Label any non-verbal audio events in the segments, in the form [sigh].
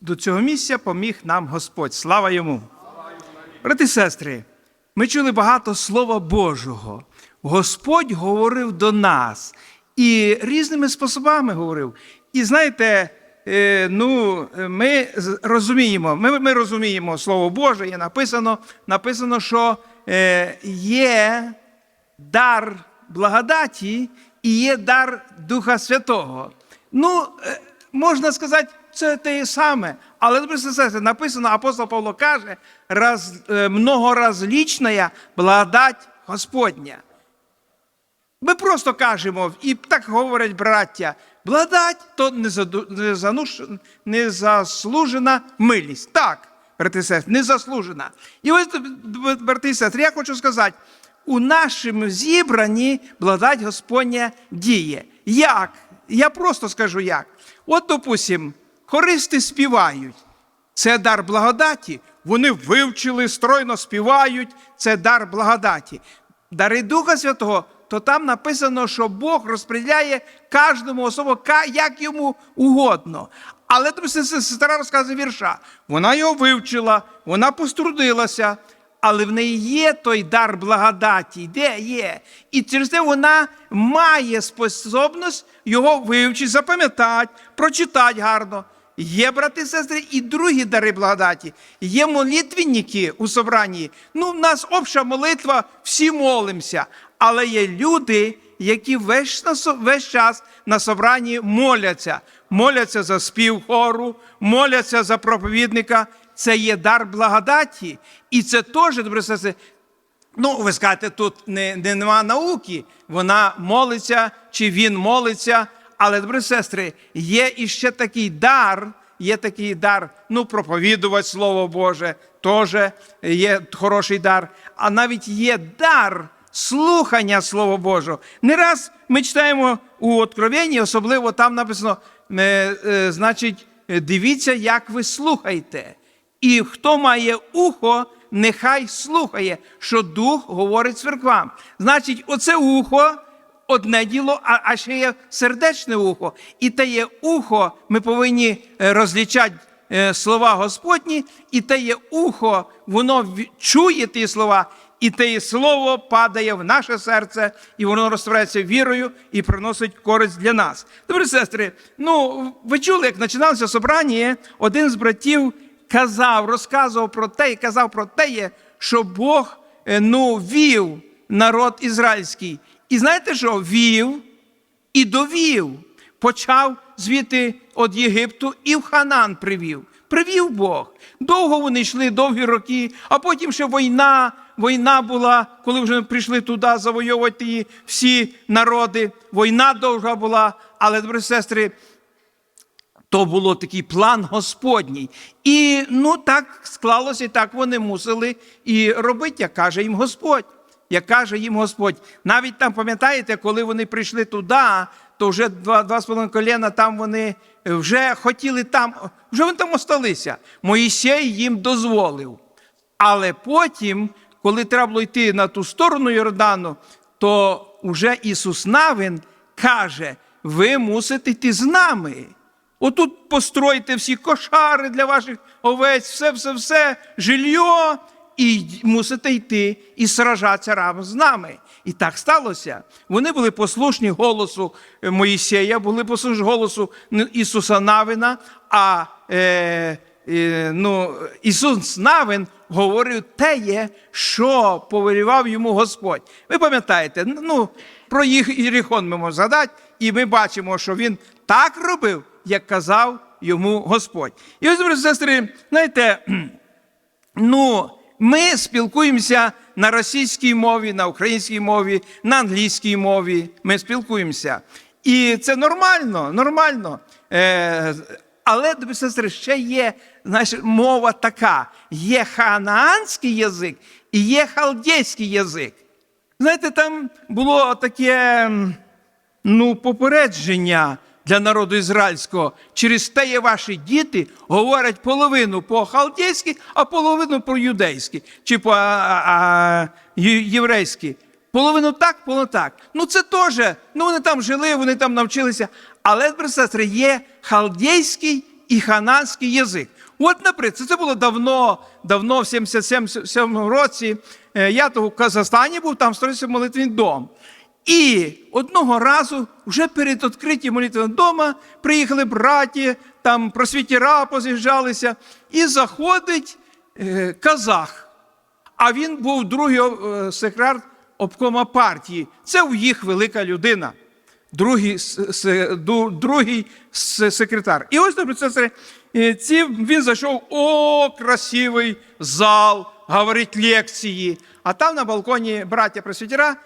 до цього місця поміг нам Господь. Слава йому! Брати і сестри, ми чули багато Слова Божого. Господь говорив до нас і різними способами говорив. І знаєте, е, ну, ми розуміємо, ми, ми розуміємо Слово Боже, є написано, написано, що е, є дар благодаті і є дар Духа Святого. Ну, е, можна сказати, це те саме. Але сестри, написано, апостол Павло каже, раз, е, многоразлічна благодать Господня. Ми просто кажемо, і так говорять браття, благодать то незаслужена милість. Так, брати сестри, незаслужена. І ось, брати сестри, я хочу сказати, у нашому зібранні благодать Господня діє. Як? Я просто скажу як. От, допустим, хористи співають. Це дар благодаті. Вони вивчили, стройно співають. Це дар благодаті. Дари Духа Святого, то там написано, що Бог розподіляє кожному особу, як йому угодно. Але тобі се- се- сестра розказує вірша. Вона його вивчила, вона пострудилася, але в неї є той дар благодаті. Де є? І через це вона має способність його вивчити, запам'ятати, прочитати гарно. Є, брати сестри, і другі дари благодаті. Є молитвенники у собранні. Ну, в нас обща молитва, всі молимося. Але є люди, які весь, весь час на собранні моляться. Моляться за спів хору, моляться за проповідника. Це є дар благодаті. І це теж, добре сестри, Ну, ви скажете, тут не, не, нема науки, вона молиться, чи він молиться. Але, добрі сестри, є іще такий дар, є такий дар, ну, проповідувати Слово Боже, теж є хороший дар. А навіть є дар слухання Слова Божого. Не раз ми читаємо у Откровенні, особливо там написано, е, е, значить, дивіться, як ви слухаєте. І хто має ухо, нехай слухає, що Дух говорить церквам. Значить, оце ухо одне діло, а, ще є сердечне ухо. І те є ухо, ми повинні е, розлічати е, слова Господні, і те є ухо, воно чує ті слова, і те є слово падає в наше серце, і воно розтворяється вірою і приносить користь для нас. Добрі сестри, ну ви чули, як починалося собрання, один з братів казав, розказував про те, і казав про те, що Бог е, ну, вів народ ізраїльський. І знаєте що? Вів і довів. Почав звідти від Єгипту і в Ханан привів. Привів Бог. Довго вони йшли, довгі роки, а потім ще війна. Війна була, коли вже прийшли туди завойовувати всі народи. Війна довга була, але, добрі сестри, то було такий план Господній. І ну так склалося, і так вони мусили і робити, як каже їм Господь. Як каже їм Господь. Навіть там, пам'ятаєте, коли вони прийшли туди, то вже два, два з половиною коліна там вони вже хотіли там, вже вони там осталися. Моїсей їм дозволив. Але потім, коли треба було йти на ту сторону Йордану, то вже Ісус Навин каже: ви мусите йти з нами. Отут постройте всі кошари для ваших овець, все, все, все, жилье, і мусите йти і сражатися разом з нами. І так сталося. Вони були послушні голосу е, Моїсея, були послушні голосу Ісуса Навина, а е, е, ну, Ісус Навин говорив те, що повелівав йому Господь. Ви пам'ятаєте, ну, про їх Єріхон ми можемо згадати, і ми бачимо, що він так робив, як казав йому Господь. І ось, сестри, знаєте, [clears throat] ну, ми спілкуємося на російській мові, на українській мові, на англійській мові. Ми спілкуємося. І це нормально, нормально. Е, але, сестри, ще є знаєш, мова така: є ханаанський язик і є халдейський язик. Знаєте, там було таке ну, попередження для народу ізраїльського. Через те є ваші діти говорять половину по-халдейськи, а половину по-юдейськи чи по єврейськи. Половину так, половину так. Ну це теж, ну вони там жили, вони там навчилися. Але, сестри, є халдейський і хананський язик. От, наприклад, це було давно, давно, в 77 році. Е, Я в Казахстані був, там строївся молитвний дом. І одного разу, вже перед відкриттям молитвеного дома, приїхали браті, там просвітіра поз'їжджалися, і заходить е, казах. А він був другий е, секретар обкома партії. Це у їх велика людина. Другий, с- с- ду- другий с- секретар. І ось, це, е, ці, він зайшов, о, красивий зал, говорить лекції. А там на балконі браття просвітера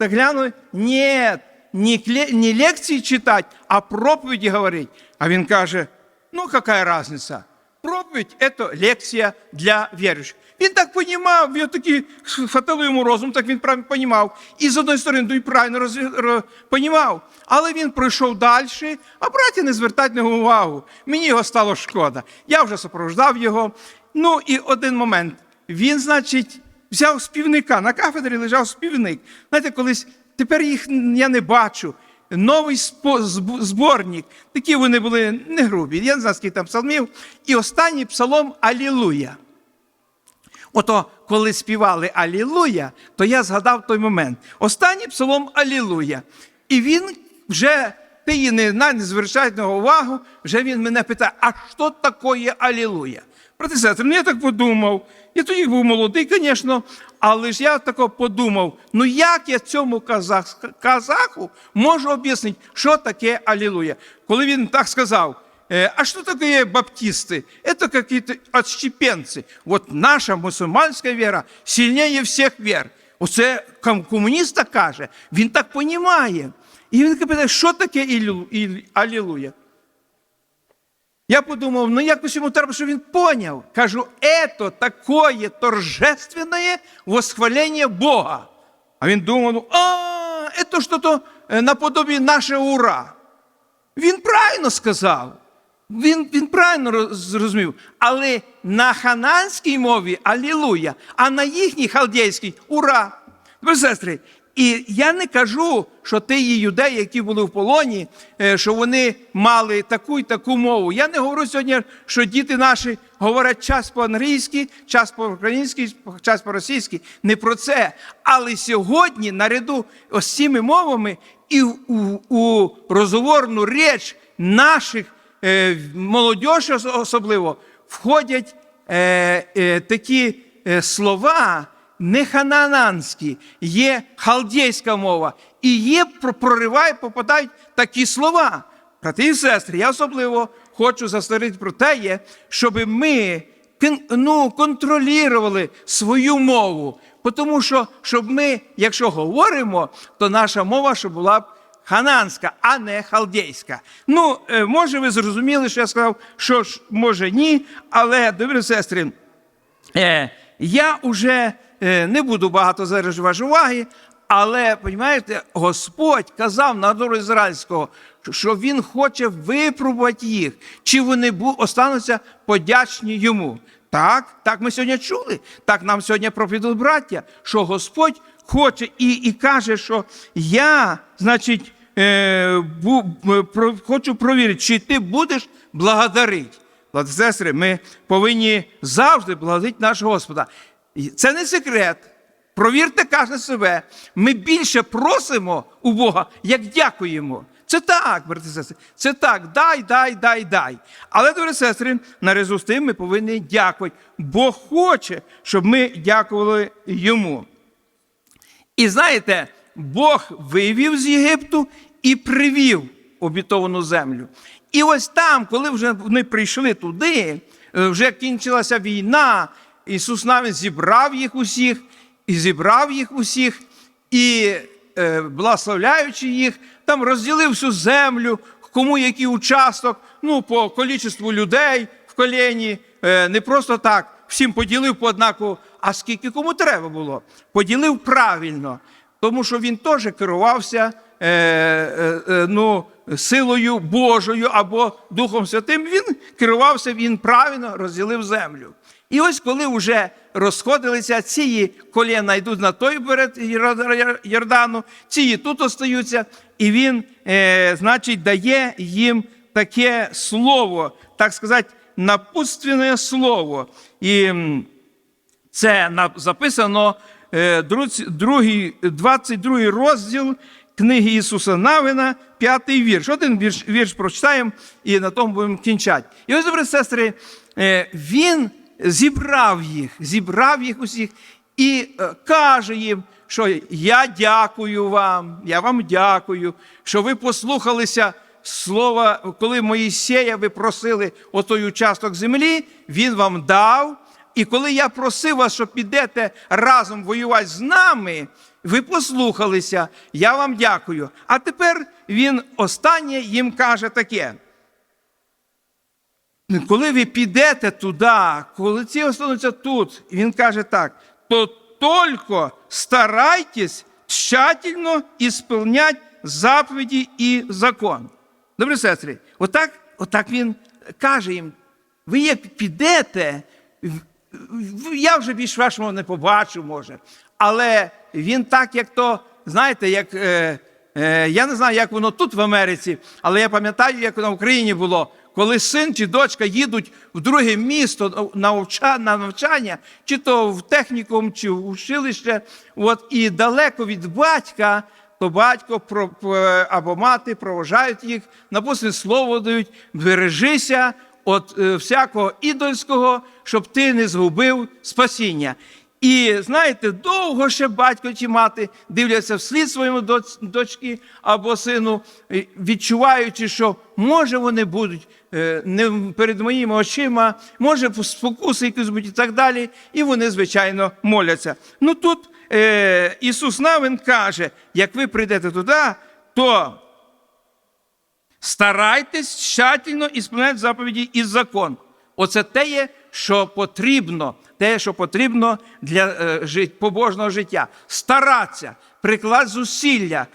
так глянули, ні, не, не лекції читати, а проповіді говорить. А він каже, ну, яка різниця? Проповідь – це лекція для віруючих. Він так понімав, він такий хватило йому розум, так він правильно понімав. І з одної сторони, ну і правильно роз, ро- понімав. Але він пройшов далі, а браті не звертать на увагу. Мені його стало шкода. Я вже супроводжав його. Ну і один момент. Він, значить, взяв співника. На кафедрі лежав співник. Знаєте, колись тепер їх я не бачу. Новий зборник. Такі вони були не грубі. Я не знаю, скільки там псалмів. І останній псалом Алілуя. Ото, коли співали Алілуя, то я згадав той момент. Останній псалом Алілуя. І він вже, ти не, не звертаєш на увагу, вже він мене питає, а що таке Алілуя? Брати сестри, ну я так подумав. Я тоді був молодий, звісно, але ж я тако подумав, ну як я цьому казах, казаху можу об'яснити, що таке Алілуя? Коли він так сказав, Э, А что такое баптисты? Это какие-то отщепенцы. Вот наша мусульманська вера сильнее всіх вер. Оце ком- комуніст так каже, він так понімає. І він питає, що таке Іллю- Іль- Алілуя? Я подумав, ну якось йому треба, щоб він поняв. Кажу, это такое торжественное восхваление Бога. А він думав, а, это что-то е, наподобие наше ура. Він правильно сказав. Він, він правильно зрозумів. Але на хананській мові алілуя, а на їхній халдейській ура. Ви сестри, і я не кажу, що ті юдеї, які були в полоні, е, що вони мали таку і таку мову. Я не говорю сьогодні, що діти наші говорять час по-англійськи, час по-українськи, час по-російськи. Не про це. Але сьогодні, наряду з цими мовами, і у, у розговорну річ наших е, молодіж особливо входять е, е, такі е, слова не ханананські, є халдейська мова, і є про- прориває, попадають такі слова. Брати і сестри, я особливо хочу застерегти про те, щоб ми ну, контролювали свою мову. Тому що, щоб ми, якщо говоримо, то наша мова щоб була б хананська, а не халдейська. Ну, е, може, ви зрозуміли, що я сказав, що ж, може ні, але, добрі сестри, е, я вже не буду багато зараз вашої уваги, але, розумієте, Господь казав народу ізраїльського, що Він хоче випробувати їх, чи вони остануться подячні йому. Так, так ми сьогодні чули. Так нам сьогодні проповідали браття, що Господь хоче і, і каже, що я, значить, е, бу, е, про, хочу провірити, чи ти будеш благодарити. Сестри, ми повинні завжди благодарити нашого Господа. Це не секрет. Провірте кожен себе. Ми більше просимо у Бога, як дякуємо. Це так, брати сестри. Це так. Дай, дай, дай, дай. Але, дорогі сестри, нарізу з тим ми повинні дякувати. Бог хоче, щоб ми дякували йому. І знаєте, Бог вивів з Єгипту і привів обітовану землю. І ось там, коли вже вони прийшли туди, е, вже кінчилася війна, Ісус навіть зібрав їх усіх, і зібрав їх усіх, і, е, благословляючи їх, там розділив всю землю, кому який участок, ну, по кількості людей в колені, е, не просто так, всім поділив по однаково, а скільки кому треба було. Поділив правильно, тому що він теж керувався е, е, е, ну, силою Божою або Духом Святим. Він керувався, він правильно розділив землю. І ось коли вже розходилися, ці коліна йдуть на той берег Йордану, ці тут остаються, і він, е, значить, дає їм таке слово, так сказати, напутственне слово. І це записано е, другий, 22 розділ книги Ісуса Навина, п'ятий вірш. Один вірш, вірш прочитаємо і на тому будемо кінчати. І ось, добрі сестри, е, він зібрав їх, зібрав їх усіх і е, каже їм, що я дякую вам, я вам дякую, що ви послухалися слова, коли Моїсея ви просили отой участок землі, він вам дав. І коли я просив вас, що підете разом воювати з нами, ви послухалися, я вам дякую. А тепер він останнє їм каже таке. Коли ви підете туди, коли ці остануться тут, він каже так, то тільки старайтесь тщательно ісполнять заповіді і закон. Добрі сестри, отак, отак він каже їм: ви як підете, в- в- я вже більш вашого не побачу, може. Але він так, як то, знаєте, як. Е, е, я не знаю, як воно тут в Америці, але я пам'ятаю, як на Україні було, коли син чи дочка їдуть в друге місто на навчання, чи то в технікум, чи в училище, от, і далеко від батька, то батько або мати проважають їх, написане слово дають, бережися від е, всякого ідольського, щоб ти не згубив спасіння. І знаєте, довго ще батько чи мати дивляться вслід своєму дочці або сину, відчуваючи, що може вони будуть е, не перед моїми очима, може спокуси якісь будуть і так далі. І вони, звичайно, моляться. Ну тут е, Ісус Навин каже: як ви прийдете туди, то старайтесь тщательно ісполняти заповіді і закон. Оце те є, що потрібно, те, що потрібно для е, побожного життя. Старатися, приклад зусилля,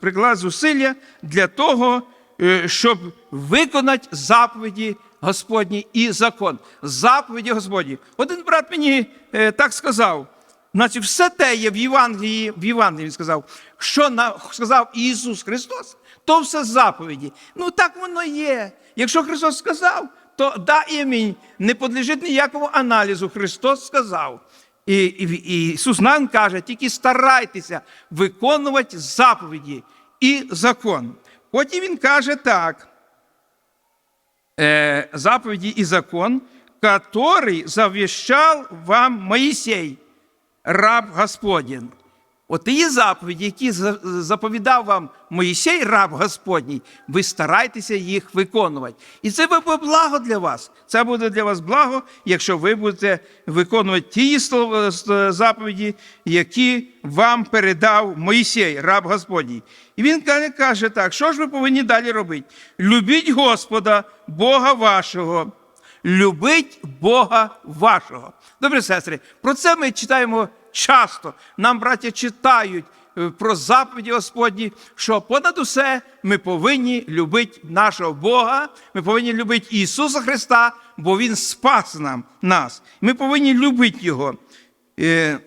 приклад зусилля для того, е, щоб виконати заповіді Господні і закон. Заповіді Господні. Один брат мені е, так сказав. Значить, все те є в Євангелії, в Євангелії він сказав, що на, сказав Ісус Христос, то все заповіді. Ну так воно є. Якщо Христос сказав, то да імінь, не подлежить ніякому аналізу. Христос сказав. І, і, і Ісус нам каже, тільки старайтеся виконувати заповіді і закон. Потім Він каже так. Е, заповіді і закон, который завіщав вам Моїсей, раб Господень. От заповіді, які за- заповідав вам Моїсей, раб Господній, ви старайтеся їх виконувати. І це буде благо для вас. Це буде для вас благо, якщо ви будете виконувати ті слова- заповіді, які вам передав Моїсей, раб Господній. І він каже- так: що ж ви повинні далі робити? Любіть Господа, Бога вашого. Любить Бога вашого. Добрі сестри, про це ми читаємо часто. Нам, браття, читають е, про заповіді Господні, що понад усе ми повинні любити нашого Бога, ми повинні любити Ісуса Христа, бо Він спас нам нас. Ми повинні любити Його. Е,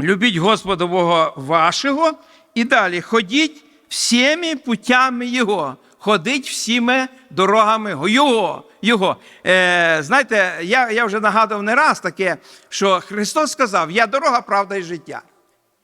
Любіть Господа Бога вашого і далі ходіть всіми путями Його. Ходить всіми дорогами Його. Його. Е, знаєте, я, я вже нагадував не раз таке, що Христос сказав: Я дорога, правда і життя.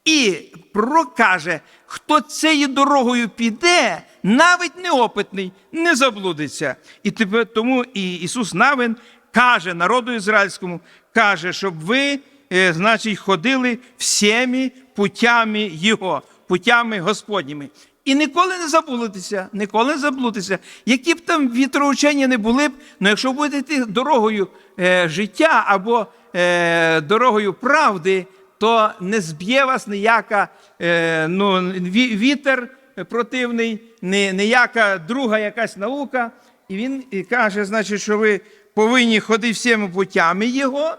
І пророк каже, хто цією дорогою піде, навіть неопитний, не заблудиться. І тепер тому і Ісус Навин каже народу ізраїльському, каже, щоб ви, е, значить, ходили всіми путями Його, путями Господніми. І ніколи не заблудитеся, ніколи не заблудитеся. Які б там вітроучення не були б, але якщо будете йти дорогою е, життя або е, дорогою правди, то не зб'є вас ніяка е, ну, вітер противний, ні, ніяка друга якась наука. І він каже, значить, що ви повинні ходити всіми путями Його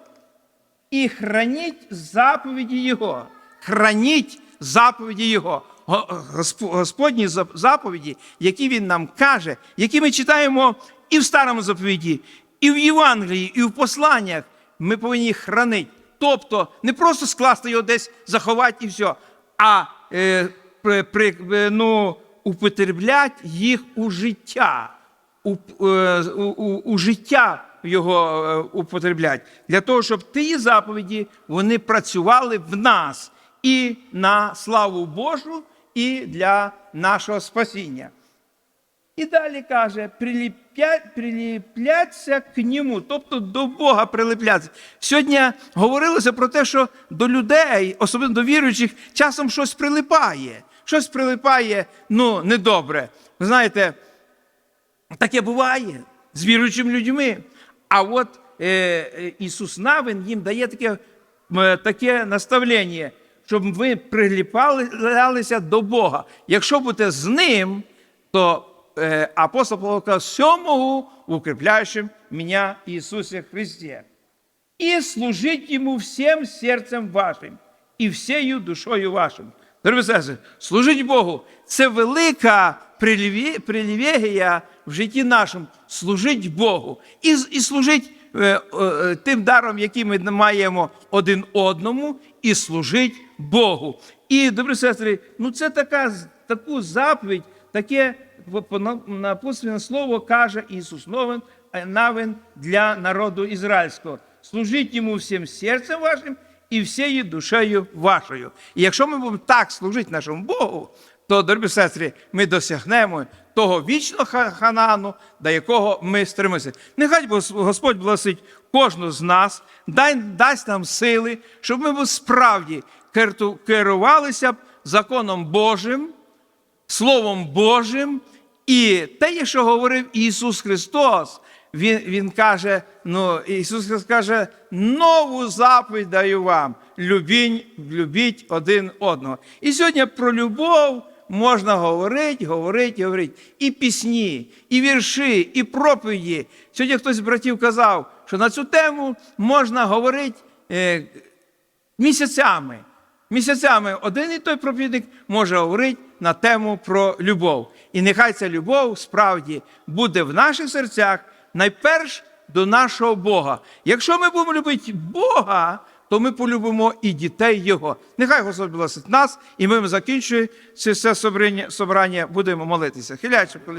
і храніть заповіді Його. Храніть заповіді Його. Го- Госп- Господні заповіді, які Він нам каже, які ми читаємо і в старому заповіді, і в Євангелії, і в посланнях, ми повинні їх хранити. Тобто не просто скласти його десь, заховати і все, а е, при, е, ну, употреблять їх у життя, у, е, у, у, життя його е, употреблять, для того, щоб ті заповіді вони працювали в нас і на славу Божу, і для нашого спасіння. І далі каже, приліпляться к ньому, тобто до Бога приліпляться. Сьогодні говорилося про те, що до людей, особливо до віруючих, часом щось прилипає. Щось прилипає, ну, недобре. Ви знаєте, таке буває з віруючими людьми. А от е, Ісус Навин їм дає таке, таке наставлення, щоб ви приліпалися до Бога. Якщо будете з ним, то е, апостол Павло каже, сьомого укріпляючим мене Ісусі Христе. І служить Йому всім серцем вашим і всією душою вашим. Дорогі сестри, служить Богу це велика привілегія в житті нашому. Служить Богу. І, і служить е, е, тим даром, який ми маємо один одному, і служить Богу. І, добрі сестри, ну це така, таку заповідь, таке напутственне слово каже Ісус Новин, е, Навин для народу ізраїльського. Служіть йому всім серцем вашим і всією душею вашою. І якщо ми будемо так служити нашому Богу, то, дорогі сестри, ми досягнемо того вічного ханану, до якого ми стремимося. Нехай Господь благословить кожного з нас, дай, дасть нам сили, щоб ми справді керувалися б законом Божим, Словом Божим. І те, що говорив Ісус Христос, Він, він каже: ну, Ісус Христос каже, нову заповідь даю вам: любіть, любіть один одного. І сьогодні про любов можна говорити, говорити, говорити. І пісні, і вірші, і проповіді. Сьогодні хтось з братів казав, що на цю тему можна говорити. е, місяцями. Місяцями один і той проповідник може говорити на тему про любов. І нехай ця любов справді буде в наших серцях найперш до нашого Бога. Якщо ми будемо любити Бога, то ми полюбимо і дітей Його. Нехай Господь благословить нас, і ми закінчуємо це собрання будемо молитися. Хиляючи, коли.